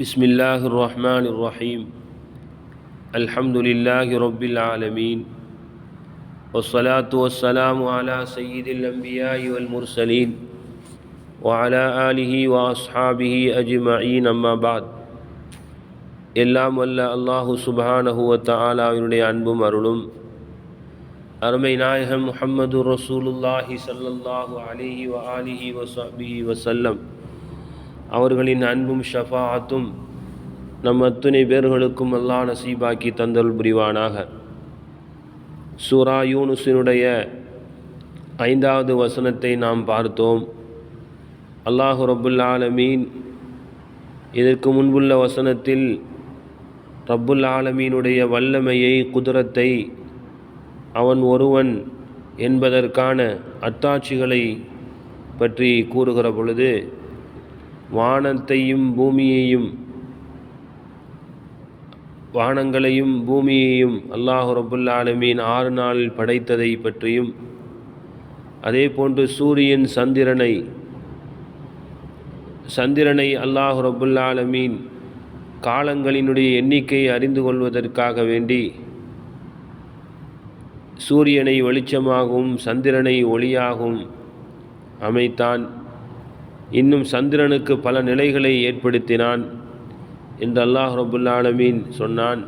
بسم الله الرحمن الرحيم الحمد لله رب العالمين والصلاة والسلام على سيد الأنبياء والمرسلين وعلى آله وأصحابه أجمعين أما بعد எல்லாம் வல்ல அல்லாஹு சுபஹானஹு வ தஆலாவினுடைய அன்பும் அருளும் அருமை நாயகம் முஹம்மது ரசூலுல்லாஹி ஸல்லல்லாஹு அலைஹி வ ஆலிஹி வ ஸஹ்பிஹி வஸல்லம் அவர்களின் அன்பும் ஷஃபாத்தும் நம் அத்துணை பேர்களுக்கும் அல்லாஹ் நசீபாக்கி தந்தல் புரிவானாக. சூரா யூனுசினுடைய ஐந்தாவது வசனத்தை நாம் பார்த்தோம். அல்லாஹு ரபுல் ஆலமீன் இதற்கு முன்புள்ள வசனத்தில் ரப்புல் ஆலமீனுடைய வல்லமையை குதிரத்தை அவன் ஒருவன் என்பதற்கான அத்தாட்சிகளை பற்றி கூறுகிற பொழுது வானத்தையும் பூமியையும் வானங்களையும் பூமியையும் அல்லாஹு ரபுல் ஆலமீன் ஆறு நாளில் படைத்ததை பற்றியும் அதே போன்று சூரியன் சந்திரனை சந்திரனை அல்லாஹு ரபுல் ஆலமீன் காலங்களினுடைய எண்ணிக்கையை அறிந்து கொள்வதற்காக வேண்டி சூரியனை வெளிச்சமாகவும் சந்திரனை ஒளியாகவும் அமைத்தான். இன்னும் சந்திரனுக்கு பல நிலைகளை ஏற்படுத்தினான் என்று அல்லாஹ் ரபுல்லாலமீன் சொன்னான்.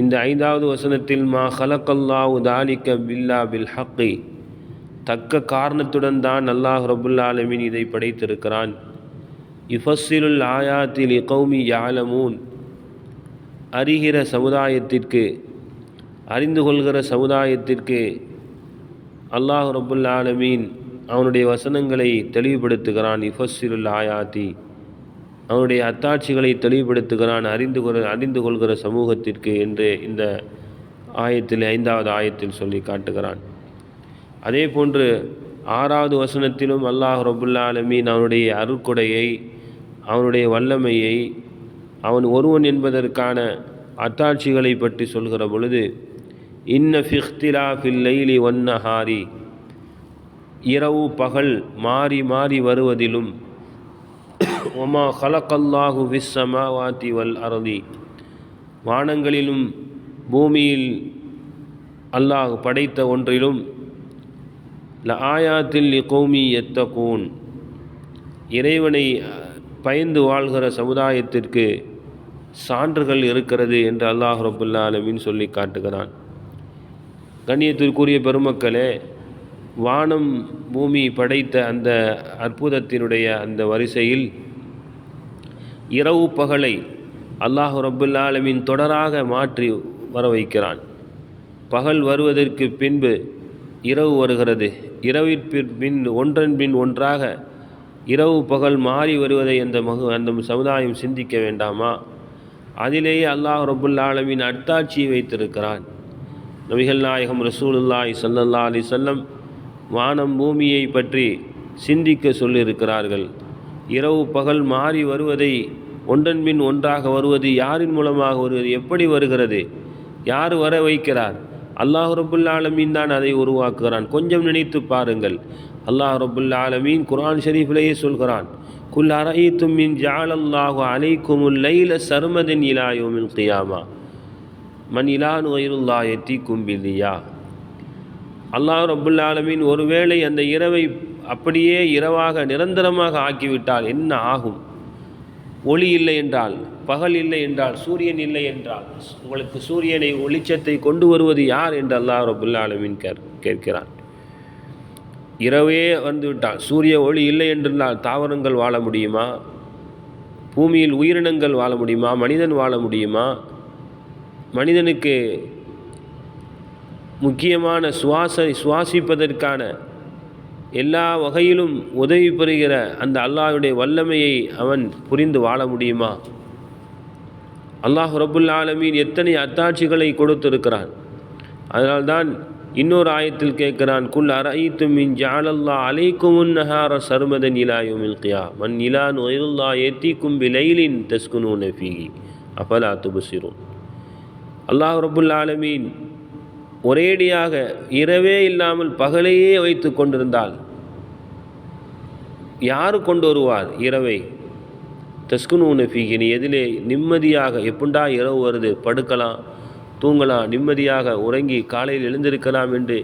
இந்த ஐந்தாவது வசனத்தில் மா ஹலக்கல்லாஹு தாலிக்க பில்லா பில் ஹக்கி. தக்க காரணத்துடன் தான் அல்லாஹ் ரபுல்லாலமீன் இதை படைத்திருக்கிறான். இஃபஸ்ஸிலுல் ஆயாத்தில் இகௌமி யாலமூன் அறிகிற சமுதாயத்திற்கு அறிந்து கொள்கிற சமுதாயத்திற்கு அல்லாஹ் ரபுல்லாலமீன் அவனுடைய வசனங்களை தெளிவுபடுத்துகிறான். இஃபஸ்ஸிலுல் ஆயாத்தி. அவனுடைய அத்தாட்சிகளை தெளிவுபடுத்துகிறான். அறிந்து கொள் அறிந்து கொள்கிற சமூகத்திற்கு என்று இந்த ஆயத்தில் ஐந்தாவது ஆயத்தில் சொல்லி காட்டுகிறான். அதே போன்று ஆறாவது வசனத்திலும் அல்லாஹ் ரபுல்லா ஆலமீன் அவனுடைய அருட்கொடையை அவனுடைய வல்லமையை அவன் ஒருவன் என்பதற்கான அத்தாட்சிகளை பற்றி சொல்கிற பொழுது இன்ன ஃபிஹ்திலா ஃபில் லைலி ஒன்னஹாரி இரவு பகல் மாறி மாறி வருவதிலும் ஒமா ஹலக்கல்லாஹு விஸ்ஸமாவாத்தி வல் அரதி வானங்களிலும் பூமியில் அல்லாஹ் படைத்த ஒன்றிலும் ல ஆயாத்தில் கௌமி எத்தகூன் இறைவனை பயந்து வாழ்கிற சமுதாயத்திற்கு சான்றுகள் இருக்கிறது என்று அல்லாஹ் ரபுல்லா அலமின் சொல்லி காட்டுகிறான். கண்ணியத்திற்குரிய பெருமக்களே வானம் பூமி படைத்த அந்த அற்புதத்தினுடைய அந்த வரிசையில் இரவு பகலை அல்லாஹு ரபுல்லாலமின் தொடராக மாற்றி வர வைக்கிறான். பகல் வருவதற்கு பின்பு இரவு வருகிறது. இரவிற்கு பின் ஒன்றன் பின் ஒன்றாக இரவு பகல் மாறி வருவதை அந்த மகு அந்த சமுதாயம் சிந்திக்க வேண்டாமா? அதிலேயே அல்லாஹ் ரபுல்லாலமின் அட்டாட்சியை வைத்திருக்கிறான். நபிகள் நாயகம் ரசூலுல்லாய் சல்லல்லா அலி சொல்லம் வானம் பூமியை பற்றி சிந்திக்க சொல்லியிருக்கிறார்கள். இரவு பகல் மாறி வருவதை ஒன்றன்பின் ஒன்றாக வருவது யாரின் மூலமாக வருவது எப்படி வருகிறது? யார் வர வைக்கிறார்? அல்லாஹ் ரபுல் ஆலமீன் தான் அதை உருவாக்குகிறான். கொஞ்சம் நினைத்து பாருங்கள். அல்லாஹ் ரபுல் ஆலமீன் குரான் ஷெரீஃபிலேயே சொல்கிறான் குல் அரை தும்மின் ஜாலல்லாஹு அலைக்குமுல் லைல சர்மதன் இலாயோமின் கியாமா. மன் இலானு ஒயிருல்லா எத்தி கும்பிலியா அல்லாஹ் ரபுல் ஆலமீன் ஒருவேளை அந்த இரவை அப்படியே இரவாக நிரந்தரமாக ஆக்கிவிட்டால் என்ன ஆகும்? ஒளி இல்லை என்றால் பகல் இல்லை என்றால் சூரியன் இல்லை என்றால் உங்களுக்கு சூரியனை ஒளிச்சத்தை கொண்டு வருவது யார் என்று அல்லாஹ் ரபுல்லா ஆலமின் கேட்கிறான். இரவே வந்துவிட்டால் சூரிய ஒளி இல்லை என்றால் தாவரங்கள் வாழ முடியுமா? பூமியில் உயிரினங்கள் வாழ முடியுமா? மனிதன் வாழ முடியுமா? மனிதனுக்கு முக்கியமான சுவாச சுவாசிப்பதற்கான எல்லா வகையிலும் உதவி பெறுகிற அந்த அல்லாஹுடைய வல்லமையை அவன் புரிந்து வாழ முடியுமா? அல்லாஹ் ரபுல் ஆலமீன் எத்தனை அத்தாட்சிகளை கொடுத்திருக்கிறான்? அதனால்தான் இன்னொரு ஆயத்தில் கேட்கிறான் குல் அரைத்து மின் ஜாலல்லா அலைக்கும் நஹார சர்மதன் இலாயுமில் கியா மன் இலான் ஒயிருல்லா ஏத்திக்கும் லைலின் தஸ்குனு நஃபீகி அப்பலா துபுசிரும் அல்லாஹ் ரபுல் ஆலமீன் ஒரேடியாக இரவே இல்லாமல் பகலையே வைத்து கொண்டிருந்தால் யார் கொண்டு வருவார் இரவை? தஸ்குனு ஃபீகி நீ எதிலே நிம்மதியாக எப்பண்டா இரவு வருது? படுக்கலாம் தூங்கலாம் நிம்மதியாக உறங்கி காலையில் எழுந்திருக்கலாம் என்று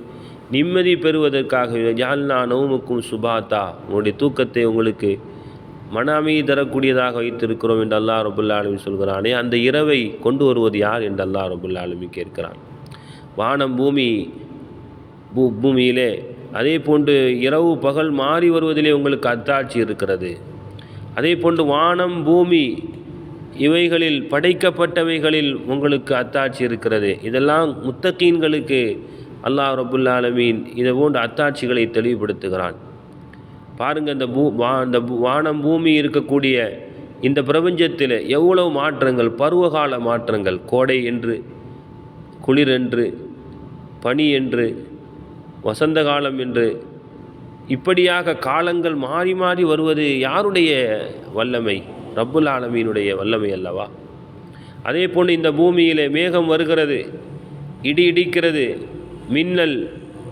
நிம்மதி பெறுவதற்காக ஜால்னா நோமுக்கும் சுபாத்தா. உங்களுடைய தூக்கத்தை உங்களுக்கு மன அமைதி தரக்கூடியதாக வைத்திருக்கிறோம் என்று அல்லாஹ் ரபுல்லா ஆலமி சொல்கிறானே அந்த இரவை கொண்டு வருவது யார் என்று அல்லாஹ் ரபுல்லா ஆலமி கேட்கிறான். வானம் பூமி பூ பூமியிலே. அதே போன்று இரவு பகல் மாறி வருவதிலே உங்களுக்கு அத்தாட்சி இருக்கிறது. அதே போன்று வானம் பூமி இவைகளில் படைக்கப்பட்டவைகளில் உங்களுக்கு அத்தாட்சி இருக்கிறது. இதெல்லாம் முத்தகீன்களுக்கு அல்லாஹ் ரபுல்லா ஆலமீன் இதை போன்ற அத்தாட்சிகளை தெளிவுபடுத்துகிறான். பாருங்கள் இந்த பூ வா இந்த பூ- வானம் பூமி இருக்கக்கூடிய இந்த பிரபஞ்சத்தில் எவ்வளவு மாற்றங்கள் பருவகால மாற்றங்கள். கோடை என்று குளிர் என்று பனி என்று வசந்த காலம் என்று இப்படியாக காலங்கள் மாறி மாறி வருவது யாருடைய வல்லமை? ரப்புல் ஆலமீனுடைய வல்லமை அல்லவா? அதே போன்று இந்த பூமியிலே மேகம் வருகிறது இடி இடிக்கிறது மின்னல்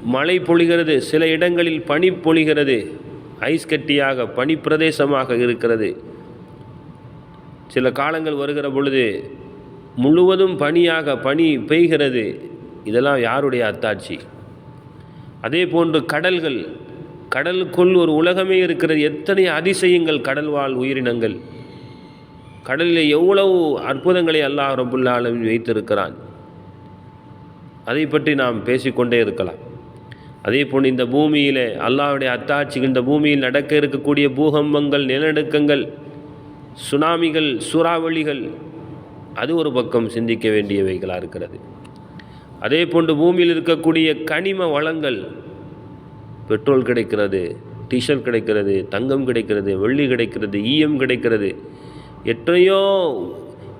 மழை பொழிகிறது சில இடங்களில் பனி பொழிகிறது ஐஸ் கட்டியாக பனி பிரதேசமாக இருக்கிறது. சில காலங்கள் வருகிற பொழுது முழுவதும் பனியாக பனி பெய்கிறது. இதெல்லாம் யாருடைய அத்தாட்சி? அதே போன்று கடல்கள் கடலுக்குள் ஒரு உலகமே இருக்கிறது. எத்தனை அதிசயங்கள் கடல் வாழ் உயிரினங்கள். கடலில் எவ்வளவு அற்புதங்களை அல்லாஹ் ரபுல்லாலும் வைத்திருக்கிறான். அதை பற்றி நாம் பேசிக்கொண்டே இருக்கலாம். அதே போன்று இந்த பூமியில் அல்லாவுடைய அத்தாட்சி இந்த பூமியில் நடக்க இருக்கக்கூடிய பூகம்பங்கள் நிலநடுக்கங்கள் சுனாமிகள் சூறாவளிகள் அது ஒரு பக்கம் சிந்திக்க வேண்டியவைகளாக இருக்கிறது. அதே போன்று பூமியில் இருக்கக்கூடிய கனிம வளங்கள் பெட்ரோல் கிடைக்கிறது டீசல் கிடைக்கிறது தங்கம் கிடைக்கிறது வெள்ளி கிடைக்கிறது ஈயம் கிடைக்கிறது. எத்தனையோ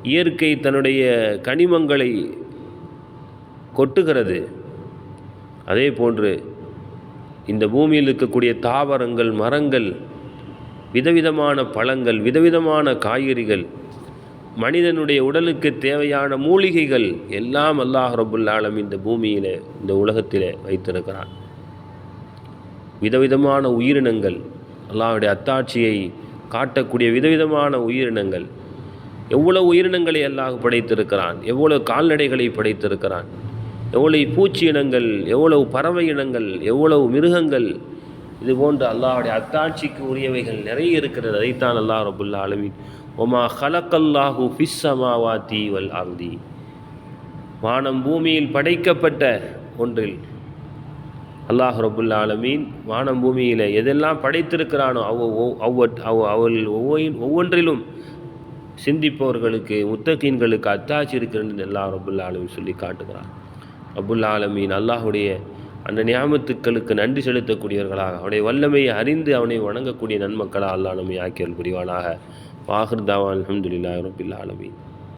இயற்கை தன்னுடைய கனிமங்களை கொட்டுகிறது. அதே போன்று இந்த பூமியில் இருக்கக்கூடிய தாவரங்கள் மரங்கள் விதவிதமான பழங்கள் விதவிதமான காய்கறிகள் மனிதனுடைய உடலுக்கு தேவையான மூலிகைகள் எல்லாம் அல்லாஹ் ரபுல் இந்த பூமியில் இந்த உலகத்திலே வைத்திருக்கிறான். விதவிதமான உயிரினங்கள் அல்லாஹுடைய அத்தாட்சியை காட்டக்கூடிய விதவிதமான உயிரினங்கள் எவ்வளவு உயிரினங்களை அல்லாஹ் படைத்திருக்கிறான் எவ்வளவு கால்நடைகளை படைத்திருக்கிறான் எவ்வளவு பூச்சி இனங்கள் எவ்வளவு பறவை இனங்கள் எவ்வளவு மிருகங்கள் இது போன்ற அல்லாஹுடைய அத்தாட்சிக்கு உரியவைகள் நிறைய இருக்கிறது. அதைத்தான் அல்லாஹ் ரபுல்லா ஆலமீன் ஒமா ஹலக்கல்லாஹு ஃபிஸ்ஸமாவாத்தி வல் ஆந்தி வானம் பூமியில் படைக்கப்பட்ட ஒன்றில் அல்லாஹ் ரபுல்ல ஆலமீன் வானம் பூமியில் எதெல்லாம் படைத்திருக்கிறானோ அவ் அவ் அவள் ஒவ்வொன்றிலும் சிந்திப்பவர்களுக்கு முத்தகீன்களுக்கு அத்தாட்சி இருக்கிறது அல்லாஹ் ரபுல்லா ஆலமின் சொல்லி காட்டுகிறான். ரபுல் ஆலமீன் அல்லாஹுடைய அந்த நியாமத்துக்களுக்கு நன்றி செலுத்தக்கூடியவர்களாக அவனுடைய வல்லமையை அறிந்து அவனை வணங்கக்கூடிய நன்மக்களாக அல்லாஹ் நம்மை ஆக்கியல் புரிவானாக. வாஹிர் தாவான் அல்ஹம்துலில்லாஹி ரபில் ஆலமீன்